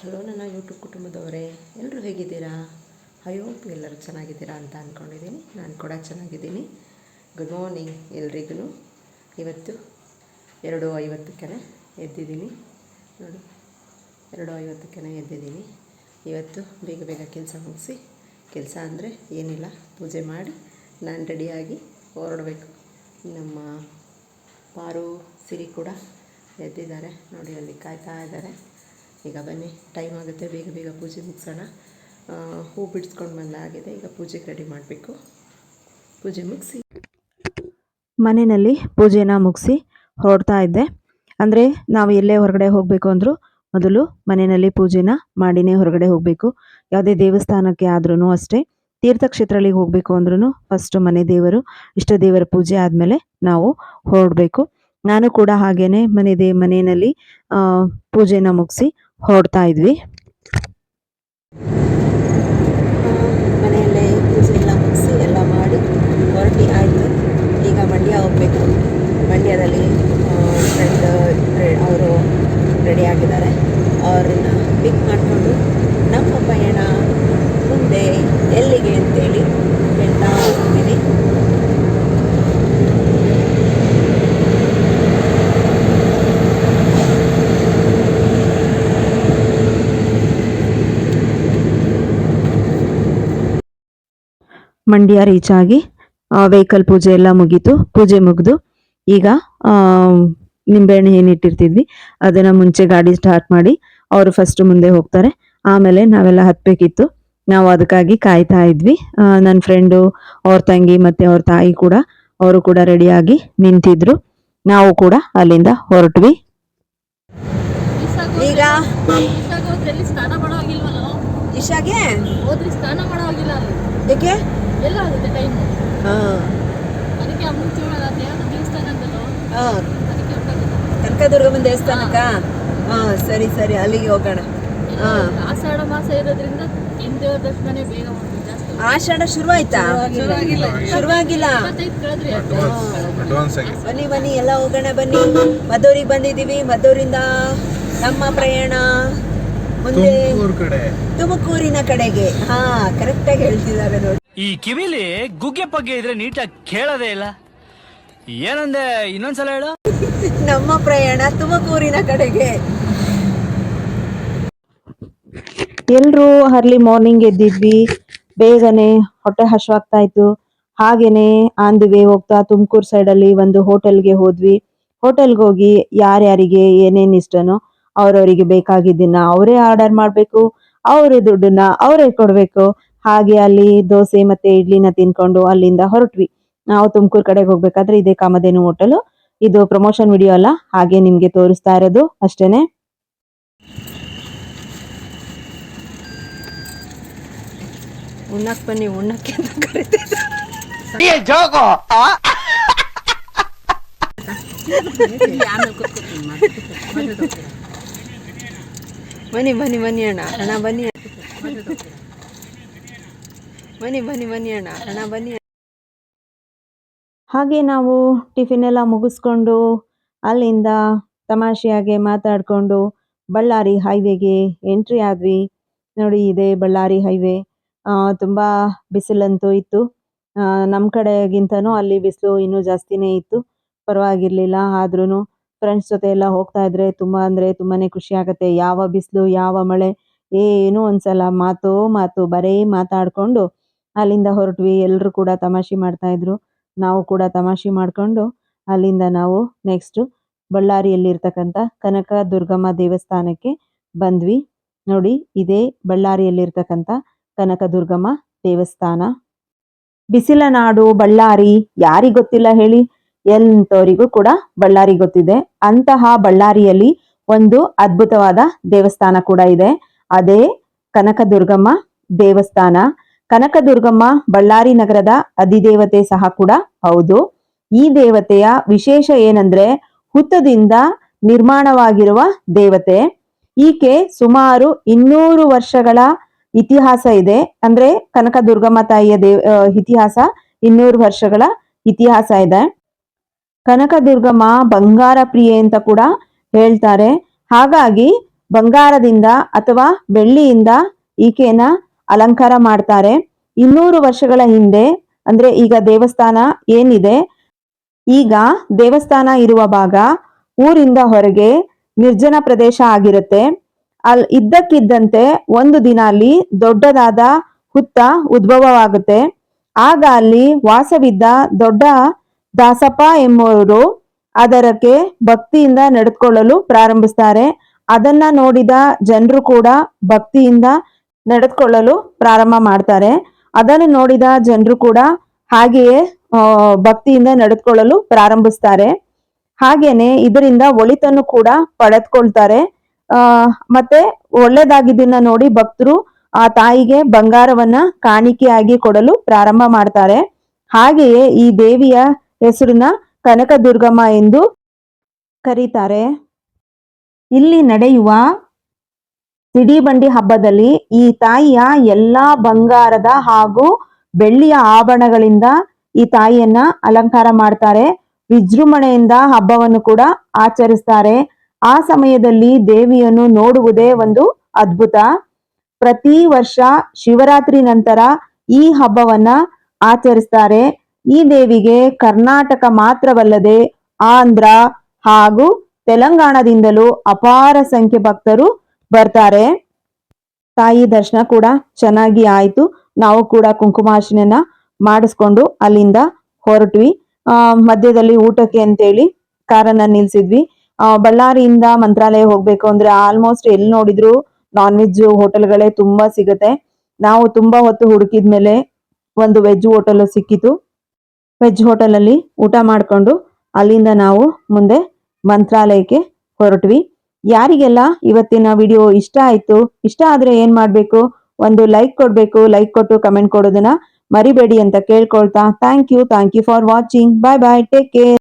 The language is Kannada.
ಹಲೋ, ನನ್ನ ಯೂಟ್ಯೂಬ್ ಕುಟುಂಬದವರೇ ಎಲ್ಲರೂ ಹೇಗಿದ್ದೀರಾ? ಹೋಪ್ ಎಲ್ಲರೂ ಚೆನ್ನಾಗಿದ್ದೀರಾ ಅಂತ ಅಂದ್ಕೊಂಡಿದ್ದೀನಿ ನಾನು ಕೂಡ ಚೆನ್ನಾಗಿದ್ದೀನಿ. ಗುಡ್ ಮಾರ್ನಿಂಗ್ ಎಲ್ರಿಗೂ. ಇವತ್ತು ಎರಡು ಐವತ್ತಕ್ಕೆ ಎದ್ದಿದ್ದೀನಿ. ನೋಡಿ, ಎರಡು ಐವತ್ತಕ್ಕೆ ಎದ್ದಿದ್ದೀನಿ. ಇವತ್ತು ಬೇಗ ಬೇಗ ಕೆಲಸ ಮುಗಿಸಿ, ಕೆಲಸ ಅಂದರೆ ಏನಿಲ್ಲ, ಪೂಜೆ ಮಾಡಿ ನಾನು ರೆಡಿಯಾಗಿ ಹೊರಡಬೇಕು. ನಮ್ಮ ಪಾರು, ಸಿರಿ ಕೂಡ ಎದ್ದಿದ್ದಾರೆ. ನೋಡಿ, ಅಲ್ಲಿ ಕಾಯ್ತಾ ಇದ್ದಾರೆ. ಈಗ ಬನ್ನಿ ಟೈಮ್ ಆಗುತ್ತೆ, ಬೇಗ ಬೇಗ ಪೂಜೆ ಮುಗಿಸೋಣ. ಹೂ ಬಿಡಿಸ್ಕೊಂಡು ಬಂದಾಗಿದೆ, ಈಗ ಪೂಜೆಗೆ ರೆಡಿ ಮಾಡಬೇಕು. ಪೂಜೆ ಮುಗಿಸಿ. ಮನೆಯಲ್ಲಿ ಪೂಜೆನ ಮುಗಿಸಿ ಹೊರಡ್ತಾ ಇದ್ದೆ. ಅಂದರೆ ನಾವು ಎಲ್ಲೇ ಹೊರಗಡೆ ಹೋಗಬೇಕು ಅಂದರೂ ಮೊದಲು ಮನೆಯಲ್ಲಿ ಪೂಜೆನ ಮಾಡಿನೇ ಹೊರಗಡೆ ಹೋಗಬೇಕು. ಯಾವುದೇ ದೇವಸ್ಥಾನಕ್ಕೆ ಆದ್ರೂ ಅಷ್ಟೇ, ತೀರ್ಥಕ್ಷೇತ್ರಗಳಿಗೆ ಹೋಗಬೇಕು ಅಂದ್ರೂ ಫಸ್ಟು ಮನೆ ದೇವರು, ಇಷ್ಟ ದೇವರ ಪೂಜೆ ಆದಮೇಲೆ ನಾವು ಹೊರಡಬೇಕು. ನಾನು ಕೂಡ ಹಾಗೇನೆ ಮನೆ ದೇ, ಮನೆಯಲ್ಲಿ ಪೂಜೆನ ಮುಗಿಸಿ ಹೊರಡ್ತಾ ಇದ್ವಿ. ಮನೆಯಲ್ಲೇ ಪೂಜೆ ಎಲ್ಲ ಮುಗಿಸಿ ಎಲ್ಲ ಮಾಡಿ ಹೊರಟಿ ಆಯಿತು. ಈಗ ಮಂಡ್ಯ ಹೋಗಬೇಕು. ಮಂಡ್ಯದಲ್ಲಿ ಫ್ರೆಂಡ್ ಅವರು ರೆಡಿ ಆಗಿದ್ದಾರೆ. ಅವ್ರನ್ನ ಪಿಕ್ ಮಾಡಿಕೊಂಡು ನಮ್ಮ ಪಯಣ ಮುಂದೆ ಎಲ್ಲಿಗೆ ಅಂತೇಳಿ ಮಂಡ್ಯ ರೀಚ್ ಆಗಿ ವೆಹಿಕಲ್ ಪೂಜೆ ಎಲ್ಲ ಮುಗೀತು. ಪೂಜೆ ಮುಗಿದು ಈಗ ನಿಂಬೆಹಣ್ಣು ಏನು ಇಟ್ಟಿರ್ತಿದ್ವಿ ಅದನ್ನ ಮುಂಚೆ ಗಾಡಿ ಸ್ಟಾರ್ಟ್ ಮಾಡಿ ಅವರು ಫಸ್ಟ್ ಮುಂದೆ ಹೋಗ್ತಾರೆ. ಆಮೇಲೆ ನಾವೆಲ್ಲ ಹತ್ತಬೇಕಿತ್ತು ನಾವು ಅದಕ್ಕಾಗಿ ಕಾಯ್ತಾ ಇದ್ವಿ. ನನ್ನ ಫ್ರೆಂಡು ಅವ್ರ ತಂಗಿ ಮತ್ತೆ ಅವ್ರ ತಾಯಿ ಕೂಡ ಅವರು ಕೂಡ ರೆಡಿಯಾಗಿ ನಿಂತಿದ್ರು. ನಾವು ಕೂಡ ಅಲ್ಲಿಂದ ಹೊರಟ್ವಿ. ಈಗ ಇಶಾಗೆ? ಸ್ನಾನ ಮಾಡೋ ಆಗಿಲ್ಲ ಎಲ್ಲ ಆಗುತ್ತೆ ಟೈಮ್ ಹಾಂ. ಅದಕ್ಕೆ ಅಮ್ಮನ ಚೂಡಲ್ಲ ದೇವರ ದೇವಸ್ಥಾನ ಅಂತಲ್ಲ ಹಾಂ. ಅದಕ್ಕೆ ಹೊರ್ಟೋಗಿದ್ದು. ಕನಕದುರ್ಗಮ್ಮನ ದೇವಸ್ಥಾನಕ್ಕ? ಹಾ ಸರಿ ಸರಿ ಅಲ್ಲಿಗೆ ಹೋಗೋಣ. ಹಾ. ಆಷಾಢ ಮಾಸ ಇರೋದ್ರಿಂದ ಹಿಂದೆ ದರ್ಶನನೇ ಬೇಗ ಮಾಡ್ತೀವಿ ಜಾಸ್ತಿ. ಆಷಾಢ ಶುರುವಾಯ್ತಾ? ಶುರುವಾಗಿಲ್ಲ. ಬನ್ನಿ ಬನ್ನಿ ಎಲ್ಲ ಹೋಗೋಣ ಬನ್ನಿ. ಮದ್ದೂರಿಗೆ ಬಂದಿದ್ದೀವಿ. ಮದ್ದೂರಿಂದ ನಮ್ಮ ಪ್ರಯಾಣ ಮುಂದೆ ಕಡೆ. ತುಮಕೂರಿನ ಕಡೆಗೆ. ಹಾ ಕರೆಕ್ಟಾಗಿ ಹೇಳ್ತಿದ್ದಾರೆ ನೋಡಿ. ಈ ಕಿವಿಲಿ ಗುಗ್ಗೆ ಪಗ್ಗೆ ಇದ್ರೆ ನೀಟಾಗಿ ಕೇಳೋದೇ ಇಲ್ಲ. ಏನಂದೆ ಇನ್ನೊಂದ್ಸಲ ಹೇಳು. ನಮ್ಮ ಪ್ರಯಾಣ ತುಮಕೂರಿನ ಕಡೆಗೆ. ಎಲ್ರೂ ಅರ್ಲಿ ಮಾರ್ನಿಂಗ್ ಎದ್ದಿದ್ವಿ. ಬೇಗನೆ ಹೊಟ್ಟೆ ಹಶ್ವಾಗ್ತಾ ಇತ್ತು ಹಾಗೇನೆ ಆನ್ ದಿ ವೇ ಹೋಗ್ತಾ ತುಮಕೂರು ಸೈಡಲ್ಲಿ ಒಂದು ಹೋಟೆಲ್ಗೆ ಹೋದ್ವಿ. ಹೋಟೆಲ್ಗೆ ಹೋಗಿ ಯಾರ್ಯಾರಿಗೆ ಏನೇನ್ ಇಷ್ಟನೋ ಅವ್ರವರಿಗೆ ಬೇಕಾಗಿದ್ದನ್ನ ಅವರೇ ಆರ್ಡರ್ ಮಾಡಬೇಕು ಅವರೇ ದುಡ್ಡನ್ನ ಅವರೇ ಕೊಡಬೇಕು. ಹಾಗೆ ಅಲ್ಲಿ ದೋಸೆ ಮತ್ತೆ ಇಡ್ಲಿನ ತಿನ್ಕೊಂಡು ಅಲ್ಲಿಂದ ಹೊರಟ್ವಿ. ನಾವು ತುಮಕೂರು ಕಡೆಗೆ ಹೋಗ್ಬೇಕಾದ್ರೆ ಇದೇ ಕಾಮಧೇನು ಹೋಟೆಲ್ ಇದು ಪ್ರಮೋಷನ್ ವಿಡಿಯೋ ಅಲ್ಲ ಹಾಗೆ ನಿಮ್ಗೆ ತೋರಿಸ್ತಾ ಇರೋದು ಅಷ್ಟೇನೆ. ಉಣ್ಣಕ್ ಬನ್ನಿ ಉಣ್ಣಕ್ಕೆ ಅಂತ ಕರಿತಿದ್ರು. ಬನ್ನಿ ಬನ್ನಿ ಬನ್ನಿ ಅಣ್ಣ. ಅಣ್ಣ ಬನ್ನಿ. ಬನ್ನಿ ಬನ್ನಿ ಬನ್ನಿ ಅಣ್ಣ. ಅಣ್ಣ, ಬನ್ನಿ ಹಾಗೆ ನಾವು ಟಿಫಿನ್ ಎಲ್ಲ ಮುಗಿಸ್ಕೊಂಡು ಅಲ್ಲಿಂದ ತಮಾಷೆಯಾಗೆ ಮಾತಾಡಿಕೊಂಡು ಬಳ್ಳಾರಿ ಹೈವೇಗೆ ಎಂಟ್ರಿ ಆದ್ವಿ. ನೋಡಿ, ಇದೆ ಬಳ್ಳಾರಿ ಹೈವೇ. ತುಂಬ ಬಿಸಿಲಂತೂ ಇತ್ತು. ನಮ್ಮ ಕಡೆಗಿಂತನೂ ಅಲ್ಲಿ ಬಿಸಿಲು ಇನ್ನೂ ಜಾಸ್ತಿನೇ ಇತ್ತು. ಪರವಾಗಿರ್ಲಿಲ್ಲ. ಆದ್ರೂ ಫ್ರೆಂಡ್ಸ್ ಜೊತೆ ಎಲ್ಲ ಹೋಗ್ತಾ ಇದ್ರೆ ತುಂಬ ಅಂದರೆ ತುಂಬಾನೇ ಖುಷಿ ಆಗುತ್ತೆ. ಯಾವ ಬಿಸಿಲು, ಯಾವ ಮಳೆ, ಏನೂ ಅನ್ಸಲ್ಲ ಮಾತು ಮಾತು ಬರೀ ಮಾತಾಡ್ಕೊಂಡು ಅಲ್ಲಿಂದ ಹೊರಟ್ವಿ. ಎಲ್ಲರೂ ಕೂಡ ತಮಾಷೆ ಮಾಡ್ತಾ ಇದ್ರು. ನಾವು ಕೂಡ ತಮಾಷೆ ಮಾಡ್ಕೊಂಡು ಅಲ್ಲಿಂದ ನಾವು ನೆಕ್ಸ್ಟ್ ಬಳ್ಳಾರಿಯಲ್ಲಿರ್ತಕ್ಕಂಥ ಕನಕ ದುರ್ಗಮ್ಮ ದೇವಸ್ಥಾನಕ್ಕೆ ಬಂದ್ವಿ. ನೋಡಿ, ಇದೇ ಬಳ್ಳಾರಿಯಲ್ಲಿರ್ತಕ್ಕಂಥ ಕನಕ ದುರ್ಗಮ್ಮ ದೇವಸ್ಥಾನ. ಬಿಸಿಲ ನಾಡು ಬಳ್ಳಾರಿ, ಯಾರಿಗ್ ಗೊತ್ತಿಲ್ಲ ಹೇಳಿ? ಎಂತವರಿಗೂ ಕೂಡ ಬಳ್ಳಾರಿ ಗೊತ್ತಿದೆ. ಅಂತಹ ಬಳ್ಳಾರಿಯಲ್ಲಿ ಒಂದು ಅದ್ಭುತವಾದ ದೇವಸ್ಥಾನ ಕೂಡ ಇದೆ. ಅದೇ ಕನಕ ದುರ್ಗಮ್ಮ ದೇವಸ್ಥಾನ. ಕನಕದುರ್ಗಮ್ಮ ಬಳ್ಳಾರಿ ನಗರದ ಅಧಿದೇವತೆ ಸಹ ಕೂಡ ಹೌದು. ಈ ದೇವತೆಯ ವಿಶೇಷ ಏನಂದ್ರೆ ಹುತ್ತದಿಂದ ನಿರ್ಮಾಣವಾಗಿರುವ ದೇವತೆ. ಈಕೆ ಸುಮಾರು ಇನ್ನೂರು ವರ್ಷಗಳ ಇತಿಹಾಸ ಇದೆ. ಅಂದ್ರೆ ಕನಕದುರ್ಗಮ್ಮ ತಾಯಿಯ ದೇವ ಇತಿಹಾಸ ಇನ್ನೂರು ವರ್ಷಗಳ ಇತಿಹಾಸ ಇದೆ. ಕನಕದುರ್ಗಮ್ಮ ಬಂಗಾರ ಪ್ರಿಯೆ ಅಂತ ಕೂಡ ಹೇಳ್ತಾರೆ. ಹಾಗಾಗಿ ಬಂಗಾರದಿಂದ ಅಥವಾ ಬೆಳ್ಳಿಯಿಂದ ಈಕೆನ ಅಲಂಕಾರ ಮಾಡ್ತಾರೆ. ಇನ್ನೂರು ವರ್ಷಗಳ ಹಿಂದೆ, ಅಂದ್ರೆ ಈಗ ದೇವಸ್ಥಾನ ಏನಿದೆ, ಈಗ ದೇವಸ್ಥಾನ ಇರುವ ಭಾಗ ಊರಿಂದ ಹೊರಗೆ ನಿರ್ಜನ ಪ್ರದೇಶ ಆಗಿರುತ್ತೆ. ಅಲ್ ಇದ್ದಕ್ಕಿದ್ದಂತೆ ಒಂದು ದಿನ ಅಲ್ಲಿ ದೊಡ್ಡದಾದ ಹುತ್ತ ಉದ್ಭವವಾಗುತ್ತೆ. ಆಗ ಅಲ್ಲಿ ವಾಸವಿದ್ದ ದೊಡ್ಡ ದಾಸಪ್ಪ ಎಂಬುವರು ಅದರಕ್ಕೆ ಭಕ್ತಿಯಿಂದ ನಡೆದುಕೊಳ್ಳಲು ಪ್ರಾರಂಭಿಸ್ತಾರೆ. ಅದನ್ನ ನೋಡಿದ ಜನರು ಕೂಡ ಭಕ್ತಿಯಿಂದ ನಡೆದುಕೊಳ್ಳಲು ಪ್ರಾರಂಭ ಮಾಡ್ತಾರೆ. ಅದನ್ನು ನೋಡಿದ ಜನರು ಕೂಡ ಹಾಗೆಯೇ ಭಕ್ತಿಯಿಂದ ನಡೆದುಕೊಳ್ಳಲು ಪ್ರಾರಂಭಿಸ್ತಾರೆ. ಹಾಗೇನೆ ಇದರಿಂದ ಒಳಿತನ್ನು ಕೂಡ ಪಡೆದುಕೊಳ್ತಾರೆ. ಆ, ಮತ್ತೆ ಒಳ್ಳೇದಾಗಿದ್ದನ್ನ ನೋಡಿ ಭಕ್ತರು ಆ ತಾಯಿಗೆ ಬಂಗಾರವನ್ನ ಕಾಣಿಕೆಯಾಗಿ ಕೊಡಲು ಪ್ರಾರಂಭ ಮಾಡ್ತಾರೆ. ಹಾಗೆಯೇ ಈ ದೇವಿಯ ಹೆಸರನ್ನ ಕನಕದುರ್ಗಮ್ಮ ಎಂದು ಕರೀತಾರೆ. ಇಲ್ಲಿ ನಡೆಯುವ ಸಿಡಿಬಂಡಿ ಹಬ್ಬದಲ್ಲಿ ಈ ತಾಯಿಯ ಎಲ್ಲಾ ಬಂಗಾರದ ಹಾಗೂ ಬೆಳ್ಳಿಯ ಆಭರಣಗಳಿಂದ ಈ ತಾಯಿಯನ್ನ ಅಲಂಕಾರ ಮಾಡ್ತಾರೆ. ವಿಜೃಂಭಣೆಯಿಂದ ಹಬ್ಬವನ್ನು ಕೂಡ ಆಚರಿಸ್ತಾರೆ. ಆ ಸಮಯದಲ್ಲಿ ದೇವಿಯನ್ನು ನೋಡುವುದೇ ಒಂದು ಅದ್ಭುತ. ಪ್ರತಿ ವರ್ಷ ಶಿವರಾತ್ರಿ ನಂತರ ಈ ಹಬ್ಬವನ್ನ ಆಚರಿಸ್ತಾರೆ. ಈ ದೇವಿಗೆ ಕರ್ನಾಟಕ ಮಾತ್ರವಲ್ಲದೆ ಆಂಧ್ರ ಹಾಗೂ ತೆಲಂಗಾಣದಿಂದಲೂ ಅಪಾರ ಸಂಖ್ಯೆ ಭಕ್ತರು ಬರ್ತಾರೆ. ತಾಯಿ ದರ್ಶನ ಕೂಡ ಚೆನ್ನಾಗಿ ಆಯ್ತು. ನಾವು ಕೂಡ ಕುಂಕುಮಾರ್ಚನೆಯನ್ನ ಮಾಡಿಸ್ಕೊಂಡು ಅಲ್ಲಿಂದ ಹೊರಟ್ವಿ. ಮಧ್ಯದಲ್ಲಿ ಊಟಕ್ಕೆ ಅಂತೇಳಿ ಕಾರನ್ನ ನಿಲ್ಸಿದ್ವಿ. ಬಳ್ಳಾರಿಯಿಂದ ಮಂತ್ರಾಲಯ ಹೋಗ್ಬೇಕು ಅಂದ್ರೆ ಆಲ್ಮೋಸ್ಟ್ ಎಲ್ಲಿ ನೋಡಿದ್ರು ನಾನ್ ವೆಜ್ ಹೋಟೆಲ್ಗಳೇ ತುಂಬಾ ಸಿಗತ್ತೆ. ನಾವು ತುಂಬಾ ಹೊತ್ತು ಹುಡುಕಿದ್ಮೇಲೆ ಒಂದು ವೆಜ್ ಹೋಟೆಲ್ ಸಿಕ್ಕಿತು. ವೆಜ್ ಹೋಟೆಲ್ ಅಲ್ಲಿ ಊಟ ಮಾಡ್ಕೊಂಡು ಅಲ್ಲಿಂದ ನಾವು ಮುಂದೆ ಮಂತ್ರಾಲಯಕ್ಕೆ ಹೊರಟ್ವಿ. ಯಾರಿಗೆಲ್ಲ ಇವತ್ತಿನ ವಿಡಿಯೋ ಇಷ್ಟ ಆಯ್ತು, ಇಷ್ಟ ಆದ್ರೆ ಏನ್ ಮಾಡ್ಬೇಕು? ಒಂದು ಲೈಕ್ ಕೊಡ್ಬೇಕು ಲೈಕ್ ಕೊಟ್ಟು ಕಮೆಂಟ್ ಕೊಡೋದನ್ನ ಮರಿಬೇಡಿ ಅಂತ ಕೇಳ್ಕೊಳ್ತಾ thank you thank you for watching bye bye take care